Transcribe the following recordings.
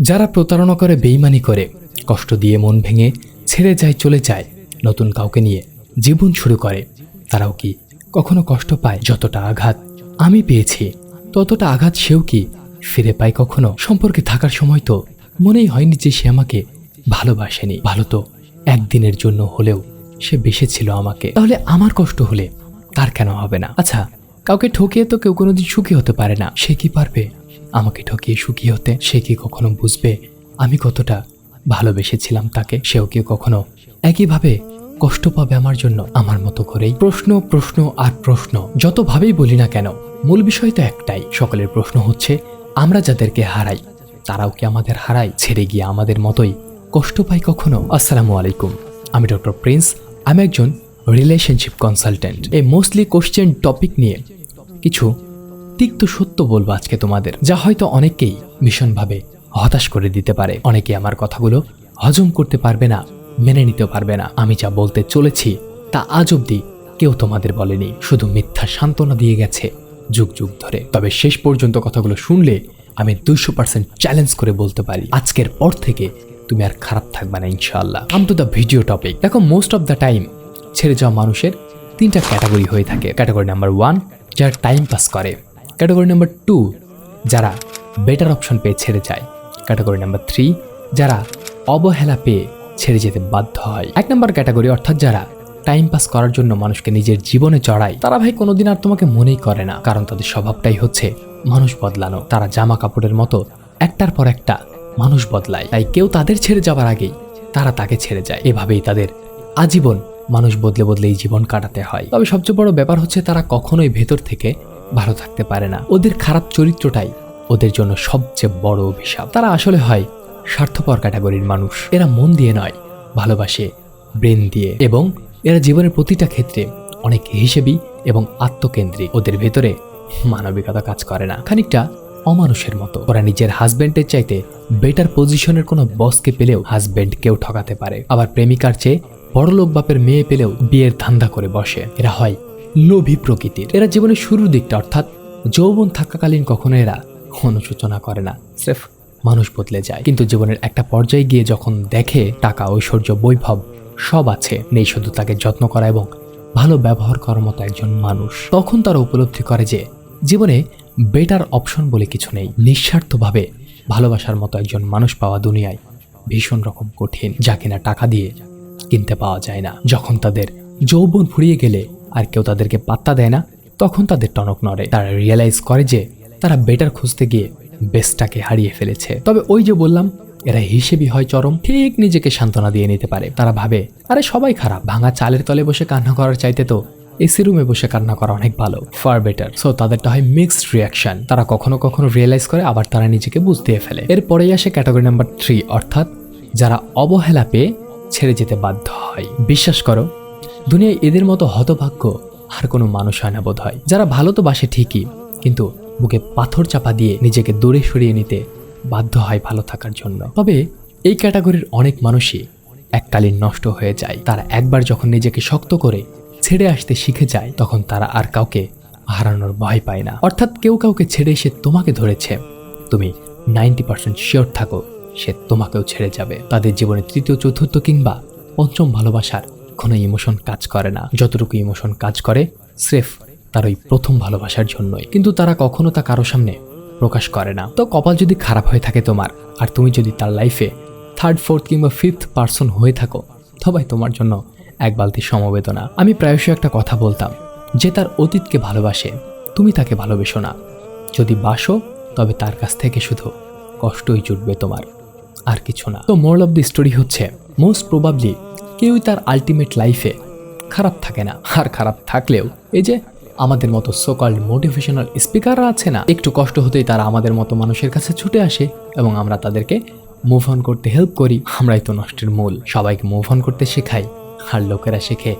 যারা প্রতারণা করে বেইমানি করে, কষ্ট দিয়ে মন ভেঙে ছেড়ে যায়, চলে যায়, নতুন কাউকে নিয়ে জীবন শুরু করে, তারাও কি কখনো কষ্ট পায়? যতটা আঘাত আমি পেয়েছি, ততটা আঘাত সেও কি ফিরে পায় কখনো? সম্পর্কে থাকার সময় তো মনেই হয়নি যে সে আমাকে ভালোবাসেনি। ভালো তো একদিনের জন্য হলেও সে বেসেছিল আমাকে। তাহলে আমার কষ্ট হলে তার কেন হবে না? আচ্ছা কাউকে ঠকিয়ে তো কেউ কোনোদিন সুখী হতে পারে না। সে কি পারবে? আমাকে ঠকিয়ে সুখী হতে সে কি কখনো বুঝবে? আমি কতটা ভালোবেসেছিলাম তাকে, সেও কি কখনো? একইভাবে কষ্ট পাবে আমার জন্য আমার মতো করেই। প্রশ্ন প্রশ্ন আর প্রশ্ন যতভাবেই বলি না কেন, মূল বিষয় তো একটাই, সকলের প্রশ্ন হচ্ছে, আমরা যাদেরকে হারাই, তারাও কি আমাদের হারায় ছেড়ে গিয়ে আমাদের মতোই কষ্ট পাই কখনো? আসসালামু আলাইকুম, আমি ডক্টর প্রিন্স, আমি একজন রিলেশনশিপ কনসালটেন্ট এই মোস্টলি কোশ্চেন টপিক নিয়ে কিছু তিক্ত সত্য বলব আজকে তোমাদের, যা হয়তো অনেককেই ভীষণভাবে হতাশ করে দিতে পারে। অনেকে আমার কথাগুলো হজম করতে পারবে না, মেনে নিতে পারবে না। আমি যা বলতে চলেছি তা আজ অব্দি কেউ তোমাদের বলেনি। শুধু মিথ্যা সান্ত্বনা দিয়ে গেছে যুগ যুগ ধরে। তবে শেষ পর্যন্ত কথাগুলো শুনলে আমি দুইশো পার্সেন্ট চ্যালেঞ্জ করে বলতে পারি, আজকের পর থেকে তুমি আর খারাপ থাকবে না ইনশাল্লাহ um to the video topic. দেখো মোস্ট অফ দ্য টাইম ছেড়ে যাওয়া মানুষের তিনটা ক্যাটাগরি হয়ে থাকে। ক্যাটাগরি নাম্বার ওয়ান যারা টাইম পাস করে। ক্যাটাগরি নাম্বার টু যারা বেটার অপশন পেয়ে ছেড়ে যায়। ক্যাটাগরি নাম্বার থ্রি যারা অবহেলা পেয়ে ছেড়ে যেতে বাধ্য হয়। এক নম্বর ক্যাটাগরি অর্থাৎ যারা টাইম পাস করার জন্য মানুষকে নিজের জীবনে চড়ায়, তারা ভাই কোনোদিন আর তোমাকে মনেই করে না, কারণ তাদের স্বভাবটাই হচ্ছে মানুষ বদলানো। তারা জামা কাপড়ের মতো একটার পর একটা মানুষ বদলায়। তাই কেউ তাদের ছেড়ে যাবার আগেই তারা তাকে ছেড়ে যায়। এভাবেই তাদের আজীবন মানুষ বদলে বদলেই জীবন কাটাতে হয়। তবে সবচেয়ে বড় ব্যাপার হচ্ছে তারা কখনোই ভেতর থেকে ভালো থাকতে পারে না। ওদের খারাপ চরিত্রটাই ওদের জন্য সবচেয়ে বড় অভিশাপ। তারা আসলে হয় স্বার্থপর ক্যাটাগরির মানুষ। এরা মন দিয়ে নয়, ভালোবাসে, ব্রেন দিয়ে এবং এরা জীবনের প্রতিটা ক্ষেত্রে অনেক হিসেবী এবং আত্মকেন্দ্রিক। ওদের ভেতরে মানবিকতা কাজ করে না। খানিকটা অমানুষের মতো। ওরা নিজের হাজবেন্ডের চাইতে বেটার পজিশনের কোনো বসকে পেলেও হাজবেন্ড কেউ ঠকাতে পারে। আবার প্রেমিকার চেয়ে বড়লোক বাপের মেয়ে পেলেও বিয়ের ধান্দা করে বসে। এরা হয় লোভী প্রকৃতির। এরা জীবনের শুরুর দিকটা অর্থাৎ যৌবন থাকাকালীন কখনো এরা অনুশোচনা করে না। স্রেফ মানুষ বদলে যায়। কিন্তু জীবনের একটা পর্যায়ে গিয়ে যখন দেখে টাকা ঐশ্বর্য বৈভব সব আছে নেই শুধু তাকে যত্ন করা এবং ভালো ব্যবহার করার মতো একজন মানুষ তখন তারা উপলব্ধি করে যে জীবনে বেটার অপশন বলে কিছু নেই। নিঃস্বার্থভাবে ভালোবাসার মতো একজন মানুষ পাওয়া দুনিয়ায় ভীষণ রকম কঠিন যা কিনা টাকা দিয়ে কিনতে পাওয়া যায় না। যখন তাদের যৌবন ফুরিয়ে গেলে আর কেউ তাদেরকে পাত্তা দেয় না, তখন তাদের টনক নড়ে। তারা রিয়েলাইজ করে যে তারা বেটার খুঁজতে গিয়ে বেস্টটাকে হারিয়ে ফেলেছে। তবে ওই যে বললাম, এরা হিসেবি হয় চরম, ঠিক নিজেকে সান্ত্বনা দিয়ে নিতে পারে। তারা ভাবে, আরে সবাই খারাপ, ভাঙা চালের তলে বসে কান্না করার চাইতে তো এসি রুমে বসে কান্না করা অনেক ভালো ফার বেটার সো তাদেরটা হয় মিক্সড রিয়াকশন তারা কখনো কখনো রিয়েলাইজ করে, আবার তারা নিজেকে বুঝতে ফেলে। এরপরেই আসে ক্যাটাগরি নাম্বার থ্রি অর্থাৎ যারা অবহেলা পেয়ে ছেড়ে যেতে বাধ্য হয়। বিশ্বাস করো দুনিয়ায় এদের মতো হতভাগ্য আর কোনো মানুষ হয় না বোধ হয় যারা ভালো তো বাসে ঠিকই, কিন্তু বুকে পাথর চাপা দিয়ে নিজেকে দূরে সরিয়ে নিতে বাধ্য হয় ভালো থাকার জন্য। তবে এই ক্যাটাগরির অনেক মানুষই এককালীন নষ্ট হয়ে যায়। তারা একবার যখন নিজেকে শক্ত করে ছেড়ে আসতে শিখে যায়, তখন তারা আর কাউকে হারানোর ভয় পায় না। অর্থাৎ কেউ কাউকে ছেড়ে এসে তোমাকে ধরেছে। তুমি নাইনটি পার্সেন্ট শিওর থাকো, সে তোমাকেও ছেড়ে যাবে। তাদের জীবনে তৃতীয়, চতুর্থ কিংবা পঞ্চম ভালোবাসার কোনো ইমোশন কাজ করে না। যতটুকু ইমোশন কাজ করে, স্রেফ তার ওই প্রথম ভালোবাসার জন্যই। কিন্তু তারা কখনো তা কারও সামনে প্রকাশ করে না। তো কপাল যদি খারাপ হয়ে থাকে তোমার, আর তুমি যদি তার লাইফে থার্ড ফোর্থ কিংবা ফিফথ পার্সন হয়ে থাকো, তবে তোমার জন্য এক বালতি সমবেদনা। আমি প্রায়শই একটা কথা বলতাম, যে তার অতীতকে ভালোবাসে, তুমি তাকে ভালোবেসো না। যদি বাসো, তবে তার কাছ থেকে শুধু কষ্টই জুটবে তোমার, আর কিছু না। তো মোরাল অব দি স্টোরি হচ্ছে মোস্ট প্রবাবলি কেউই তার আলটিমেট লাইফে খারাপ থাকে না। আর খারাপ থাকলেও এই যে আমাদের মতো সোকল্ড মোটিভেশনাল স্পিকাররা আছে না, একটু কষ্ট হতেই তারা আমাদের মতো মানুষের কাছে ছুটে আসে এবং আমরা তাদেরকে মুভ অন করতে হেল্প করি। আমরাই তো নষ্টের মূল। সবাইকে মুভ অন করতে শেখাই। আর লোকেরা শেখে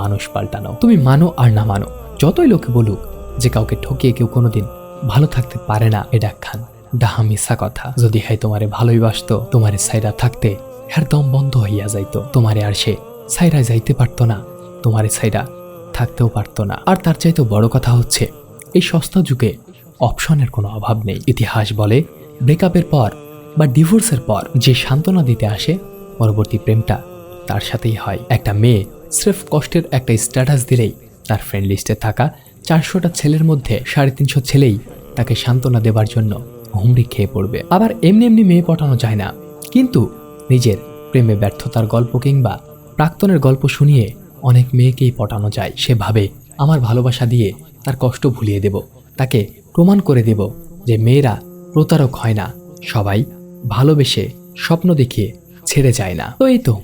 মানুষ পাল্টানো। তুমি মানো আর না মানো, যতই লোকে বলুক যে কাউকে ঠকিয়ে কেউ কোনোদিন ভালো থাকতে পারে না এটা খান ডাহা মিশা কথা। যদি হয় তোমারে ভালোই বাসতো, তোমারে সাইরা থাকতে হ্যার দম বন্ধ হইয়া যাইতো। তোমারে আর সে সাইরা যাইতে পারতো না। তোমারে সাইরা থাকতেও পারতো না। আর তার চাইতে বড় কথা হচ্ছে, এই সস্তা যুগে অপশনের কোনো অভাব নেই। ইতিহাস বলে ব্রেকআপের পর বা ডিভোর্সের পর যে সান্ত্বনা দিতে আসে, পরবর্তী প্রেমটা তার সাথেই হয়। একটা মেয়ে স্রেফ কষ্টের একটা স্ট্যাটাস দিলেই তার ফ্রেন্ড লিস্টে থাকা চারশোটা ছেলের মধ্যে সাড়ে তিনশো ছেলেই তাকে সান্ত্বনা দেবার জন্য হুমড়ি খেয়ে পড়বে। আবার এমনি এমনি মেয়ে পটানো যায় না। কিন্তু নিজের প্রেমে ব্যর্থতার গল্প কিংবা প্রাক্তনের গল্প শুনিয়ে অনেক মেয়েকেই পটানো যায়, সে ভাবে আমার ভালোবাসা দিয়ে তার কষ্ট ভুলিয়ে দেব। তাকে প্রমাণ করে দেব যে মেয়েরা প্রতারক হয় না, সবাই ভালোবেসে স্বপ্ন দেখিয়ে ছেড়ে যায় না। তো এই তো,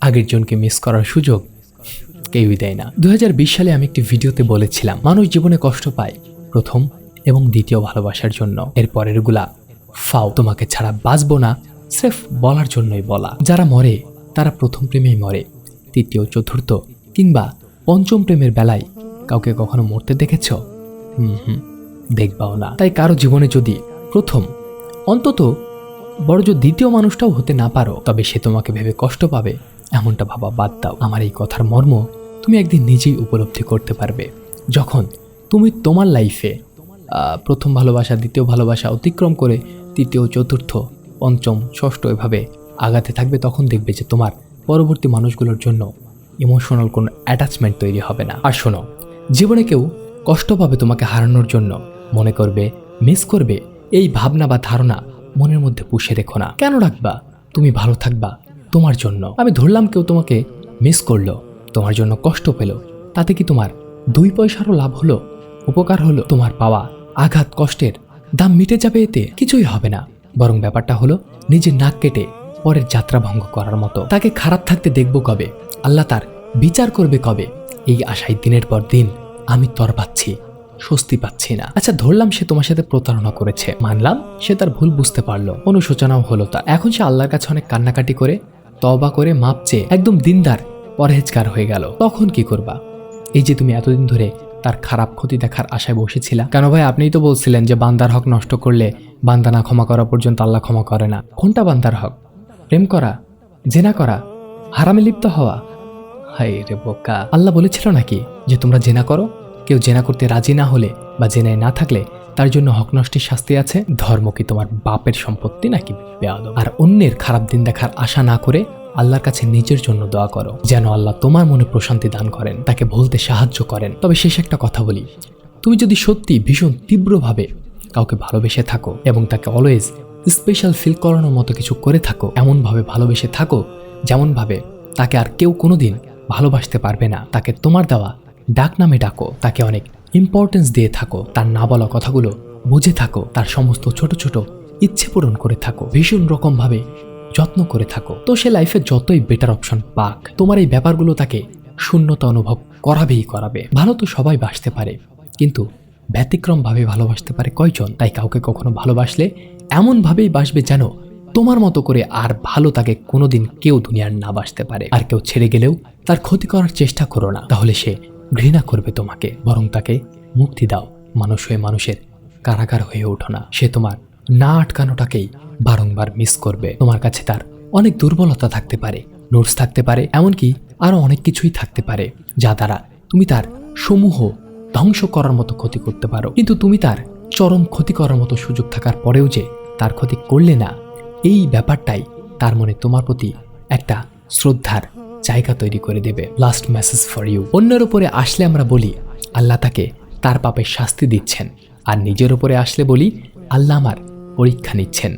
আগের জনকে মিস করার সুযোগ কেউই দেয় না। দুই হাজার বিশ সালে আমি একটি ভিডিওতে বলেছিলাম, মানুষ জীবনে কষ্ট পায় প্রথম এবং দ্বিতীয় ভালোবাসার জন্য। এর পরেরগুলা ফাও, তোমাকে ছাড়া বাঁচবো না স্রেফ বলার জন্যই বলা। যারা মরে, তারা প্রথম প্রেমেই মরে, তৃতীয়, চতুর্থ কিংবা পঞ্চম প্রেমের বেলায় কাউকে কখনো মরতে দেখেছ? হুম হুম, দেখবাও না। তাই কারও জীবনে যদি প্রথম, অন্তত বড় যে দ্বিতীয় মানুষটাও হতে না পারো, তবে সে তোমাকে ভেবে কষ্ট পাবে, এমনটা ভাবা বাদ দাও। আমার এই কথার মর্ম তুমি একদিন নিজেই উপলব্ধি করতে পারবে। যখন তুমি তোমার লাইফে প্রথম ভালোবাসা, দ্বিতীয় ভালোবাসা অতিক্রম করে, তৃতীয়, চতুর্থ পঞ্চম, ষষ্ঠ এভাবে আগাতে থাকবে, তখন দেখবে যে তোমার পরবর্তী মানুষগুলোর জন্য ইমোশনাল কোনো অ্যাটাচমেন্ট তৈরি হবে না। আর শোনো, জীবনে কেউ কষ্ট পাবে তোমাকে হারানোর জন্য। মনে করবে মিস করবে, এই ভাবনা বা ধারণা মনের মধ্যে পুষে রেখো না। কেন রাখবা? তুমি ভালো থাকবা তোমার জন্য। আমি ধরলাম কেউ তোমাকে মিস করল, তোমার জন্য কষ্ট পেল, তাতে কি তোমার দুই পয়সারও লাভ হলো? উপকার হলো তোমার পাওয়া আঘাত, কষ্টের দাম মিটে যাবে এতে? কিছুই হবে না। বরং ব্যাপারটা হলো, নিজের নাক কেটে পরের যাত্রা ভঙ্গ করার মতো। তাকে খারাপ থাকতে দেখব কবে? আল্লাহ তার বিচার করবে কবে? এই আশায় দিনের পর দিন আমি তর পাচ্ছি, স্বস্তি পাচ্ছি না। আচ্ছা ধরলাম সে তোমার সাথে প্রতারণা করেছে। মানলাম সে তার ভুল বুঝতে পারল। অনুশোচনাও হলো তা। এখন সে আল্লাহর কাছে অনেক কান্নাকাটি করে তবা করে মাপ চেয়ে একদম দিনদার, পরহেজগার হয়ে গেল। তখন কি করবা? এই যে তুমি এতদিন ধরে তার খারাপ ক্ষতি দেখার আশায় বসেছিলা কেন ভাই, আপনিই তো বলছিলেন যে বান্দার হক নষ্ট করলে বান্দা না ক্ষমা করা পর্যন্ত আল্লাহ ক্ষমা করে না। কোনটা বান্দার হক? প্রেম করা? জেনা করা? হারামে লিপ্ত হওয়া? হাই রে বোকা। আল্লাহ বলেছিল নাকি যে তোমরা জেনা করো? কেউ জেনা করতে রাজি না হলে বা জেনায় না থাকলে তার জন্য হক নষ্টের শাস্তি আছে? ধর্ম কি তোমার বাপের সম্পত্তি নাকি আর অন্যের খারাপ দিন দেখার আশা না করে আল্লাহর কাছে নিজের জন্য দোয়া করো। যেন আল্লাহ তোমার মনে প্রশান্তি দান করেন, তাকে ভুলতে সাহায্য করেন। তবে শেষ একটা কথা বলি। তুমি যদি সত্যি ভীষণ তীব্রভাবে কাউকে ভালোবেসে থাকো এবং তাকে অলওয়েজ স্পেশাল ফিল করানোর মতো কিছু করে থাকো, এমনভাবে ভালোবেসে থাকো, যেমনভাবে তাকে আর কেউ কোনোদিন ভালোবাসতে পারবে না। তাকে তোমার দেওয়া ডাক নামে ডাকো, তাকে অনেক ইম্পর্টেন্স দিয়ে থাকো, তার না বলা কথাগুলো বুঝে থাকো, তার সমস্ত ছোট ছোট ইচ্ছে পূরণ করে থাকো। ভীষণ রকমভাবে যত্ন করে থাকো। তো সে লাইফে যতই বেটার অপশন পাক, তোমার এই ব্যাপারগুলো তাকে শূন্যতা অনুভব করাবেই করাবে। ভালো তো সবাই বাসতে পারে, কিন্তু ব্যতিক্রমভাবে ভালোবাসতে পারে কয়জন? তাই কাউকে কখনো ভালোবাসলে এমনভাবেই বাসবে যেন তোমার মতো করে আর ভালো তাকে কোনোদিন কেউ দুনিয়ার না বাসতে পারে। আর কেউ ছেড়ে গেলেও তার ক্ষতি করার চেষ্টা করো না। তাহলে সে ঘৃণা করবে তোমাকে, বরং তাকে মুক্তি দাও। মানুষ হয়ে মানুষের কারাগার হয়ে ওঠো না। সে তোমার না আটকানোটাকেই বারংবার মিস করবে। তোমার কাছে তার অনেক দুর্বলতা থাকতে পারে নোটস থাকতে পারে, এমনকি আরও অনেক কিছুই থাকতে পারে, যা দ্বারা তুমি তার সমূহ ধ্বংস করার মতো ক্ষতি করতে পারো। কিন্তু তুমি তার চরম ক্ষতি করার মতো সুযোগ থাকার পরেও যে তার ক্ষতি করলে না, এই ব্যাপারটাই তার মনে তোমার প্রতি একটা শ্রদ্ধার জায়গা তৈরি করে দেবে। লাস্ট মেসেজ ফর ইউ অন্যের উপরে আসলে আমরা বলি, আল্লাহ তাকে তার পাপের শাস্তি দিচ্ছেন। আর নিজের উপরে আসলে বলি, আল্লাহ আমার পরীক্ষা নিচ্ছেন।